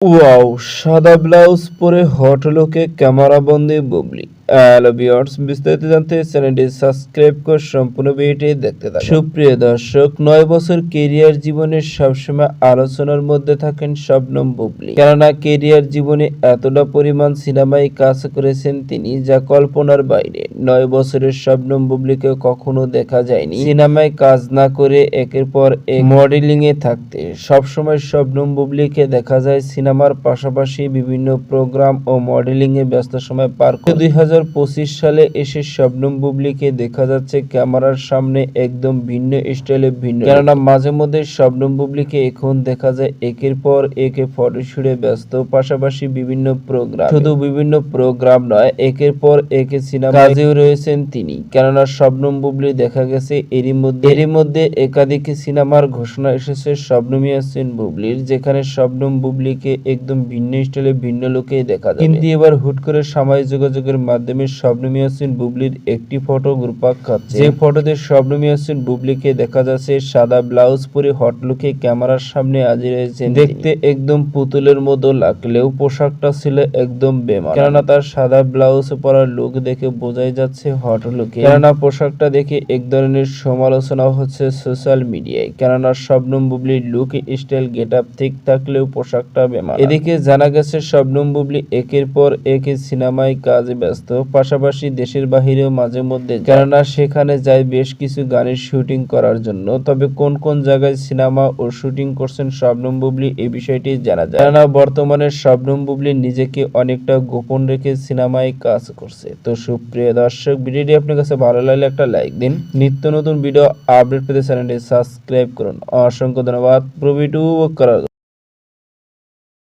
Wow সাদা blouse পরে hot লোকে ক্যামেরা বন্দি বুবলি। হ্যালো ভিউয়ার্স বিস্তারিত জানতে চ্যানেলটি সাবস্ক্রাইব করে সম্পূর্ণ ভিডিওটি দেখতে থাকুন। সুপ্রিয় দর্শক, নয় বছর কেরিয়ার জীবনের সবসময় আলোচনার মধ্যে থাকেন শবনম বুবলি। কেননা কেরিয়ার জীবনে এতটা পরিমাণ সিনেমায় কাজ করেছেন তিনি যা কল্পনার বাইরে। নয় বছরের শবনম বুবলিকে কখনো দেখা যায়নি। সিনেমায় কাজ না করে একের পর এক মডেলিং এ থাকতে। সবসময় শবনম বুবলিকে দেখা যায় সিনেমার পাশাপাশি বিভিন্ন প্রোগ্রাম ও মডেলিং এ ব্যস্ত সময় পার দুই হাজার সালে এসে শবনম বুবলিকে দেখা যাচ্ছে ক্যামেরার সামনে একদম ভিন্ন স্টাইলে ভিন্ন। কেননা মাঝে মধ্যে শবনম বুবলিকে এখন দেখা যায় একের পর একে ফটোশুটে ব্যস্ত, পাশাপাশি বিভিন্ন প্রোগ্রাম। শুধু বিভিন্ন প্রোগ্রাম নয়, একের পর একে সিনেমা কাজেও রয়েছেন তিনি। কেননা শবনম বুবলি দেখা গেছে এরই মধ্যে এরই মধ্যে একাধিক সিনেমার ঘোষণা এসেছে শবনম ইয়াসিন বুবলির, যেখানে শবনম বুবলিকে একদম ভিন্ন স্টাইলে ভিন্ন লোকে দেখা যায় কিন্তু এবার হুট করে সামাজিক যোগাযোগের মাধ্যমে শবনম ইয়াসিন বুবলির একটি ফটো গ্রুপাক খাচ্ছে। যে ফটোতে শবনম ইয়াসিন বুবলিকে দেখা যাচ্ছে, সাদা ব্লাউজ পরে হট লুকে ক্যামেরার সামনে হাজির হয়েছেন দেখতে একদম পুতুলের মতো লাগলেও পোশাকটা ছিল একদম বেমার কেননা তার সাদা ব্লাউজ পরা লুক দেখে বোঝাই যাচ্ছে হট লুকে। কেননা পোশাকটা দেখে এক ধরনের সমালোচনা হচ্ছে সোশ্যাল মিডিয়ায়। কেননা শবনম বুবলির লুক স্টাইল গেট আপ ঠিক থাকলেও পোশাকটা বেমার এদিকে জানা গেছে শবনম বুবলি একের পর এক সিনেমায় কাজে ব্যস্ত। পাশাপাশি দেশের বাহিরেও মাঝে মধ্যে, কেননা সেখানে যায় বেশ কিছু গানের শুটিং করার জন্য। তবে কোন কোন জায়গায় সিনেমা ও শুটিং করছেন শবনম বুবলি এই বিষয়টি জানা যায়। কেননা বর্তমানে শবনম বুবলি নিজেকে অনেকটা গোপন রেখে সিনেমায় কাজ করছে। তো সুপ্রিয় দর্শক, ভিডিওটি আপনার কাছে ভালো লাগলে একটা লাইক দিন। নিত্য নতুন ভিডিও আপডেট পেতে চ্যানেলটি সাবস্ক্রাইব করুন। অসংখ্য ধন্যবাদ। প্রভিটু করার।